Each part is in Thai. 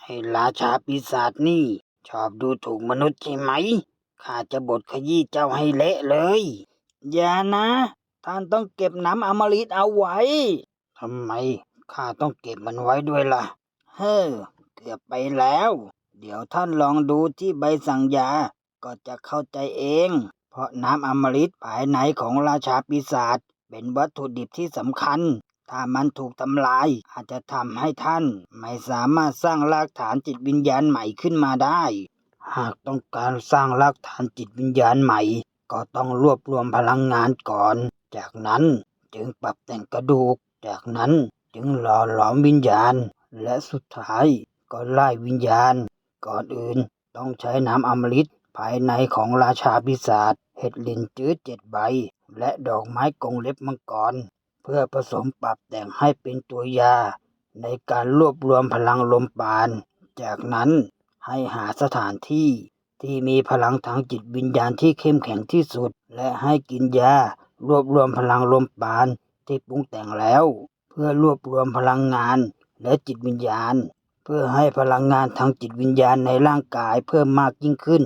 ไอ้ราชาปีศาจนี่ ชอบดูถูกมนุษย์ใช่ไหม ข้าจะบดขยี้เจ้าให้เละเลย อย่านะ ท่านต้องเก็บน้ำอมฤตเอาไว้ ทำไมข้าต้องเก็บมันไว้ด้วยล่ะ เฮ้อ เกือบไปแล้ว เดี๋ยวท่านลองดูที่ใบสั่งยา ก็จะเข้าใจเอง เพราะน้ำอมฤตภายในของราชาปีศาจเป็นวัตถุดิบที่สำคัญ ถ้ามันถูกทำลาย อาจจะทำให้ท่าน ไม่สามารถสร้างรากฐานจิตวิญญาณใหม่ขึ้นมาได้ หากต้องการสร้างรากฐานจิตวิญญาณใหม่ ก็ต้องรวบรวมพลังงานก่อน จากนั้นจึงปรับแต่งกระดูก จากนั้นจึงหล่อหลอมวิญญาณ และสุดท้ายก็ไล่วิญญาณ ก่อนอื่นต้องใช้น้ำอมฤตภายในของราชาปีศาจเห็ดลินจื้อเจ็ดใบ และดอกไม้กงเล็บมังกร เพื่อผสมปรับแต่งให้เป็นตัวยา ในการรวบรวมพลังลมปราณจากนั้นให้หาสถานที่ที่มีพลังทางจิตวิญญาณที่เข้มแข็งที่สุด และให้กินยารวบรวมพลังลมปราณที่ปรุงแต่งแล้ว เพื่อรวบรวมพลังงานและจิตวิญญาณ เพื่อให้พลังงานทางจิตวิญญาณในร่างกายเพิ่มมากยิ่งขึ้น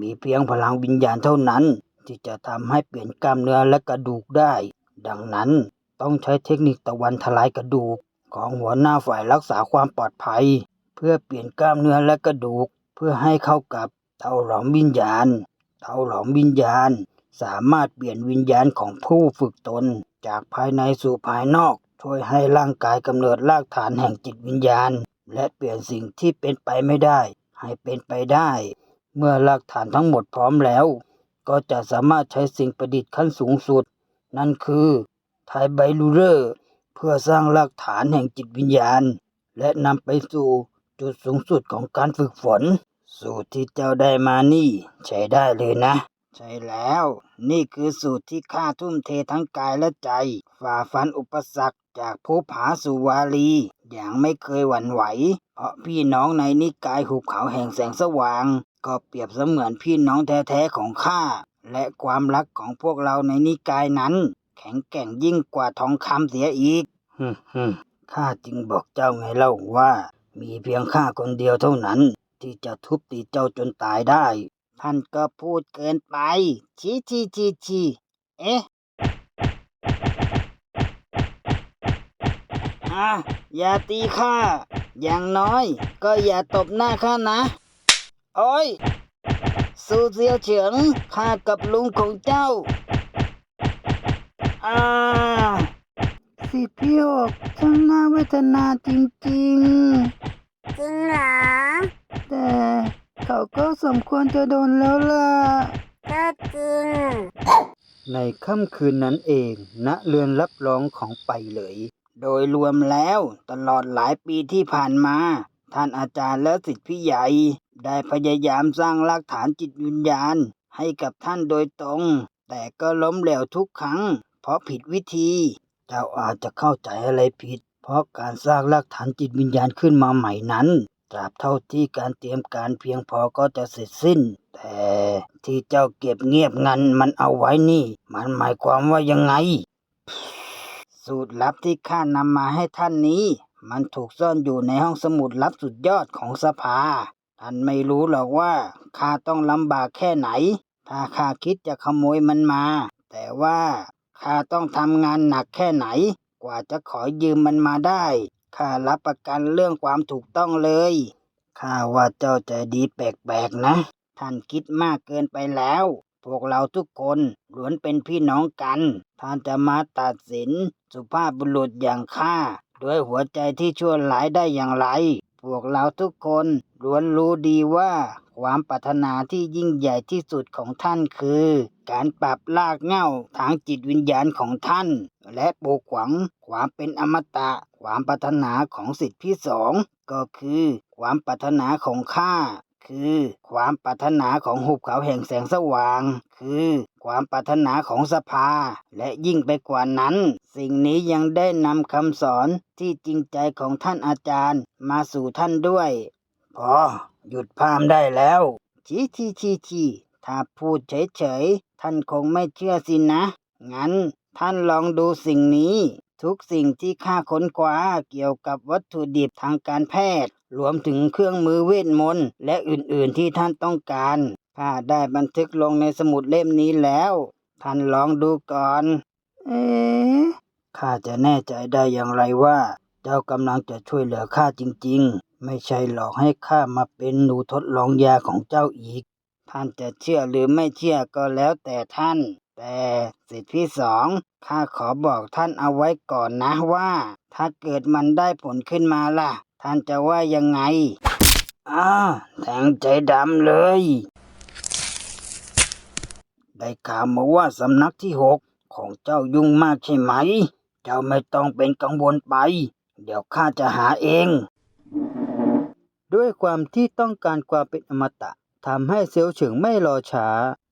มีเพียงพลังวิญญาณเท่านั้น ที่จะทำให้เปลี่ยนกล้ามเนื้อและกระดูกได้ ดังนั้น ต้องใช้เทคนิคตะวันทลายกระดูกของหัวหน้าฝ่ายรักษาความปลอดภัย เพื่อเปลี่ยนกล้ามเนื้อและกระดูก เพื่อให้เข้ากับเตาหลอมวิญญาณ เตาหลอมวิญญาณ สามารถเปลี่ยนวิญญาณของผู้ฝึกตน จากภายในสู่ภายนอก ช่วยให้ร่างกายกำเนิดรากฐานแห่งจิตวิญญาณ และเปลี่ยนสิ่งที่เป็นไปไม่ได้ ให้เป็นไปได้ เมื่อรากฐานทั้งหมดพร้อมแล้ว ก็จะสามารถใช้สิ่งประดิษฐ์ขั้นสูงสุด นั่นคือ ไทไบลูเรอร์ เพื่อสร้างรากฐานแห่งจิตวิญญาณ และนำไปสู่จุดสูงสุดของการฝึกฝน สูตรที่เจ้าได้มานี่ ใช้ได้เลยนะ ใช่แล้ว นี่คือสูตรที่ข้าทุ่มเททั้งกายและใจ ฝ่าฟันอุปสรรคจากภูผาสู่วาลี อย่างไม่เคยหวั่นไหว เพราะพี่น้องในนิกายหุบเขาแห่งแสงสว่าง ก็เปรียบเสมือนพี่น้องแท้ๆของข้าและความรักของพวกเราในนิกายนั้น แข็งแกร่งยิ่งกว่าทองคำเสียอีกฮึมฮึมข้าจึงบอกเจ้าไงเล่าว่า มีเพียงข้าคนเดียวเท่านั้น ที่จะทุบตีเจ้าจนตายได้ ท่านก็พูดเกินไป ชีชีชีชีเอ๊ะอะอย่าตีข้า อย่างน้อย ก็อย่าตบหน้าข้านะ โอ้ย สู้เสียวเฉิงข้ากับลุงของเจ้า อ่าสิพี่หกช่างน่าเวทนาจริงจริงเหรอๆ แต่เขาก็สมควรจะโดนแล้วล่ะ ก็จริง ในค่ำคืนนั้นเองณเรือนรับรองของไปเลย โดยรวมแล้วตลอดหลายปีที่ผ่านมา ท่านอาจารย์และสิทธิพี่ใหญ่ ได้พยายามสร้างรากฐานจิตวิญญาณ ให้กับท่านโดยตรง แต่ก็ล้มเหลวทุกครั้ง เพราะผิดวิธี เจ้าอาจจะเข้าใจอะไรผิด เพราะการสร้างรากฐานจิตวิญญาณขึ้นมาใหม่นั้นตราบเท่าที่การเตรียมการเพียงพอก็จะเสร็จสิ้น แต่ที่เจ้าเก็บเงียบงันมันเอาไว้นี่ มันหมายความว่ายังไง สูตรลับที่ข้านำมาให้ท่านนี้ มันถูกซ่อนอยู่ในห้องสมุดลับสุดยอดของสภา ท่านไม่รู้หรอกว่าข้าต้องลำบากแค่ไหน ถ้าข้าคิดจะขโมยมันมา แต่ว่า ข้าต้องทำงานหนักแค่ไหน กว่าจะขอยืมมันมาได้ข้ารับประกันเรื่องความถูกต้องเลยข้าว่าเจ้าใจดีแปลกๆนะ ท่านคิดมากเกินไปแล้ว พวกเราทุกคนล้วนเป็นพี่น้องกัน ท่านจะมาตัดสิน สุภาพบุรุษอย่างข้าด้วยหัวใจที่ชั่วร้ายได้อย่างไร พวกเราทุกคนล้วนรู้ดีว่า ความปรารถนาที่ยิ่งใหญ่ที่สุดของท่านคือ การปรับลากเง้าทางจิตวิญญาณของท่าน และปลูกฝังความเป็นอมตะ ความปรารถนาของสิทธิพี่สองก็คือ ความปรารถนาของข้าคือความปรารถนาของหุบเขาแห่งแสงสว่าง คือความปรารถนาของสภา และยิ่งไปกว่านั้น สิ่งนี้ยังได้นำคำสอนที่จริงใจของท่านอาจารย์มาสู่ท่านด้วย พอ หยุดพามได้แล้วชีชีชีชีถ้าพูดเฉยๆ ท่านคงไม่เชื่อสินะ งั้นท่านลองดูสิ่งนี้ ทุกสิ่งที่ข้าค้นคว้าเกี่ยวกับวัตถุดิบทางการแพทย์ รวมถึงเครื่องมือเวทมนต์และอื่นๆที่ท่านต้องการข้าได้บันทึกลงในสมุดเล่มนี้แล้ว ท่านลองดูก่อน เอ๊ข้าจะแน่ใจได้อย่างไรว่า เจ้ากำลังจะช่วยเหลือข้าจริงๆ ไม่ใช่หลอกให้ข้ามาเป็นหนูทดลองยาของเจ้าอีก ท่านจะเชื่อหรือไม่เชื่อก็แล้วแต่ท่าน แต่สิทธิที่สองข้าขอบอกท่านเอาไว้ก่อนนะว่า ถ้าเกิดมันได้ผลขึ้นมาล่ะ ท่านจะว่ายังไงอ้าแทงใจดำเลย ได้ข่าวมาว่าสำนักที่หกของเจ้ายุ่งมากใช่ไหม เจ้าไม่ต้องเป็นกังวลไป เดี๋ยวข้าจะหาเอง ด้วยความที่ต้องการความเป็นอมตะทำให้เซียวเฉิงไม่รอช้า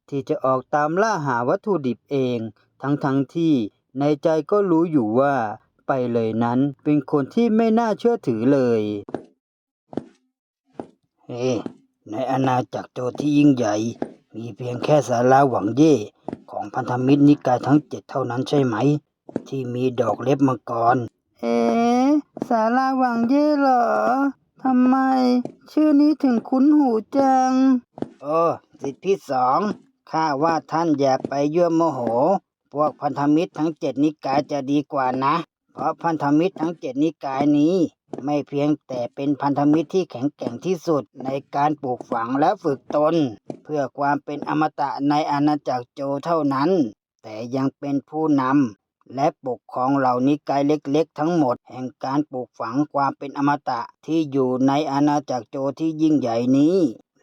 ที่จะออกตามล่าหาวัตถุดิบเอง ทั้งทั้งๆที่ในใจก็รู้อยู่ว่า ไปเลยนั้นเป็นคนที่ไม่น่าเชื่อถือเลยเฮ้ในอาณาจักรโจที่ยิ่งใหญ่ มีเพียงแค่ศาลาหวังเย่ของพันธมิตรนิกายทั้งเจ็ดเท่านั้นใช่ไหม ที่มีดอกเล็บมังกร เอ๊ะศาลาหวังเย่เหรอทำไม ชื่อนี้ถึงคุ้นหูจัง โอ้สิทธิพี่สองข้าว่าท่านอย่าไปยั่วโมโห พวกพันธมิตรทั้งเจ็ดนิกายจะดีกว่านะ เพราะพันธมิตรทั้งเจ็ดนิกายนี้ ไม่เพียงแต่เป็นพันธมิตรที่แข็งแกร่งที่สุดในการปลูกฝังและฝึกตน เพื่อความเป็นอมตะในอาณาจักรโจเท่านั้น แต่ยังเป็นผู้นำ และปกครองเหล่านิกายเล็กๆ ทั้งหมดแห่งการปลูกฝังความเป็นอมตะที่อยู่ในอาณาจักรโจที่ยิ่งใหญ่นี้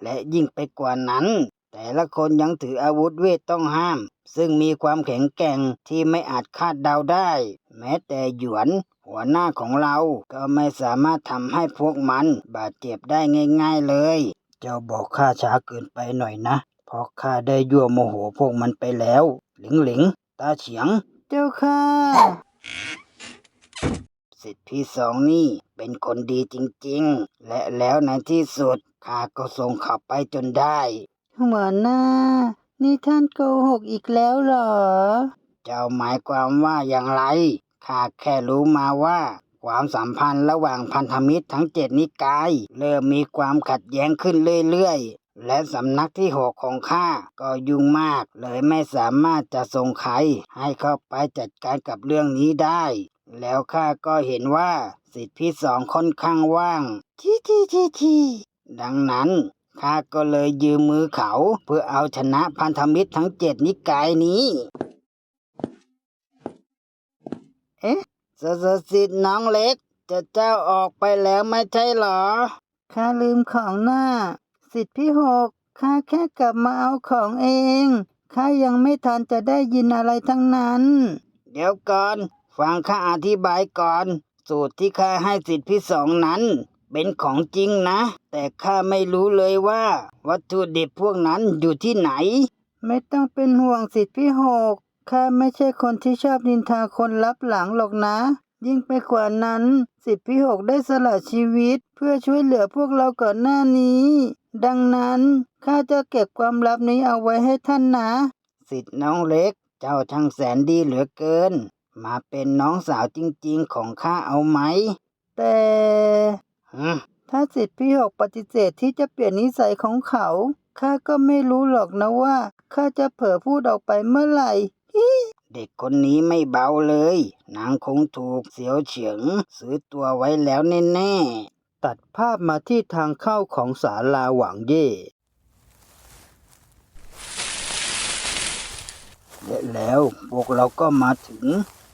และยิ่งไปกว่านั้น แต่ละคนยังถืออาวุธเวทต้องห้าม ซึ่งมีความแข็งแกร่งที่ไม่อาจคาดเดาได้ แม้แต่หยวน หัวหน้าของเราก็ไม่สามารถทำให้พวกมันบาดเจ็บได้ง่าย ๆเลย เจ้าบอกข้าช้าเกินไปหน่อยนะเพราะข้าได้ยั่วโมโหพวกมันไปแล้ว หลิงหลิงตาเฉียง เจ้าค่ะ สิทธิพี่สองนี่เป็นคนดีจริงๆ และแล้วในที่สุดข้าก็ส่งเขาไปจนได้ หัวหน้า นี่ท่านโกหกอีกแล้วเหรอ เจ้าหมายความว่าอย่างไรข้าแค่รู้มาว่า ความสัมพันธ์ระหว่างพันธมิตรทั้งเจ็ดนิกาย เริ่มมีความขัดแย้งขึ้นเรื่อยๆ และสำนักที่หกของข้าก็ยุ่งมาก เลยไม่สามารถจะส่งใครให้เข้าไปจัดการกับเรื่องนี้ได้ แล้วข้าก็เห็นว่าสิทธิพี่สองค่อนข้างว่าง ทีทีทีทีดังนั้นข้าก็เลยยืมมือเขาเพื่อเอาชนะพันธมิตรทั้งเจ็ดนิกายนี้ เอ๊ะสสสิทธิ์น้องเล็ก จะเจ้าออกไปแล้วไม่ใช่เหรอข้าลืมของหน้า สิทธิ์พี่หกข้าแค่กลับมาเอาของเองข้ายังไม่ทันจะได้ยินอะไรทั้งนั้น เดี๋ยวก่อน ฟังข้าอธิบายก่อน สูตรที่ข้าให้สิทธิ์พี่สองนั้น เป็นของจริงนะ แต่ข้าไม่รู้เลยว่า วัตถุดิบพวกนั้นอยู่ที่ไหน ไม่ต้องเป็นห่วงสิทธิ์พี่หกข้าไม่ใช่คนที่ชอบนินทาคนลับหลังหรอกนะ ยิ่งไปกว่านั้นสิทธิพี่หกได้สละชีวิต เพื่อช่วยเหลือพวกเราก่อนหน้านี้ ดังนั้นข้าจะเก็บความลับนี้เอาไว้ให้ท่านนะ สิทธิ์น้องเล็ก เจ้าช่างแสนดีเหลือเกิน มาเป็นน้องสาวจริงๆของข้าเอาไหม แต่ถ้าสิทธิพี่หกปฏิเสธที่จะเปลี่ยนนิสัยของเขาข้าก็ไม่รู้หรอกนะว่าข้าจะเผลอพูดออกไปเมื่อไหร่ เด็กคนนี้ไม่เบาเลย นางคงถูกเสียวเฉียงซื้อตัวไว้แล้วแน่ๆ ตัดภาพมาที่ทางเข้าของศาลาหวังเย่และแล้วพวกเราก็มาถึง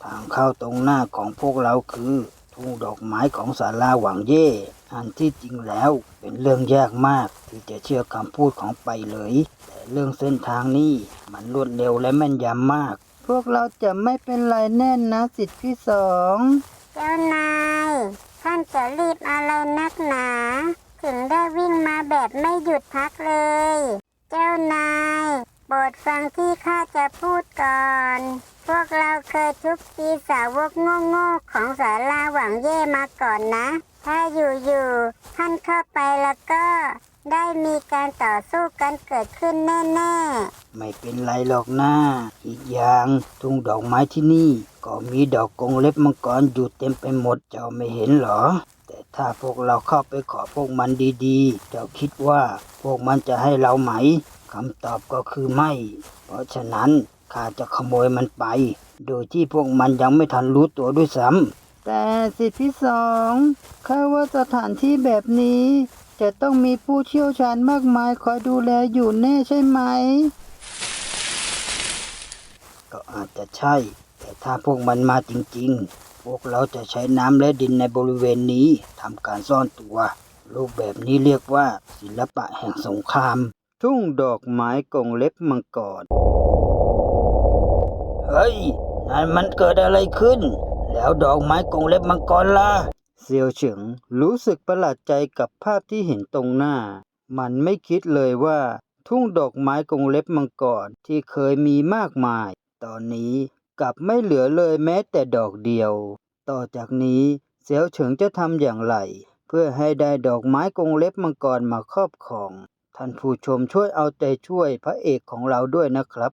ทางเข้าตรงหน้าของพวกเราคือทุ่งดอกไม้ของศาลาหวังเย่ อันที่จริงแล้วเป็นเรื่องยากมากที่จะเชื่อคำพูดของไปเลย แต่เรื่องเส้นทางนี้มันรวดเร็วและแม่นยำมาก วกเราจะไม่เป็นไรแน่นนะสิทธิพี่สองเจ้านายท่านจะรีบอะไรนักหนา ถึงได้วิ่งมาแบบไม่หยุดพักเลย เจ้านายโปรดฟังที่ข้าจะพูดก่อน พวกเราเคยทุบตีสาวกโง่ๆของสาลาหวังเย่มาก่อนนะ ถ้าอยู่ๆท่านเข้าไปแล้วก็ ได้มีการต่อสู้กันเกิดขึ้นแน่ๆ ไม่เป็นไรหรอกนะอีกอย่างทุ่งดอกไม้ที่นี่ ก็มีดอกกงเล็บมังกรอยู่เต็มไปหมดเจ้าไม่เห็นเหรอ แต่ถ้าพวกเราเข้าไปขอพวกมันดีๆ เจ้าคิดว่าพวกมันจะให้เราไหมคำตอบก็คือไม่ เพราะฉะนั้นข้าจะขโมยมันไป โดยที่พวกมันยังไม่ทันรู้ตัวด้วยซ้ำแต่สิทธิสองข้าว่าสถานที่แบบนี้จะต้องมีผู้เชี่ยวชาญมากมายคอยดูแลอยู่แน่ใช่ไหม ก็อาจจะใช่ แต่ถ้าพวกมันมาจริงๆ พวกเราจะใช้น้ำและดินในบริเวณนี้ทำการซ่อนตัว รูปแบบนี้เรียกว่าศิลปะแห่งสงคราม ทุ่งดอกไม้กงเล็บมังกรเฮ้ยนั่นมันเกิดอะไรขึ้น แล้วดอกไม้กงเล็บมังกรล่ะเซียวเฉิงรู้สึกประหลาดใจกับภาพที่เห็นตรงหน้า มันไม่คิดเลยว่า ทุ่งดอกไม้กงเล็บมังกรที่เคยมีมากมาย ตอนนี้กลับไม่เหลือเลยแม้แต่ดอกเดียว ต่อจากนี้เสียวเฉิงจะทำอย่างไร เพื่อให้ได้ดอกไม้กงเล็บมังกรมาครอบครอง ท่านผู้ชมช่วยเอาใจช่วยพระเอกของเราด้วยนะครับ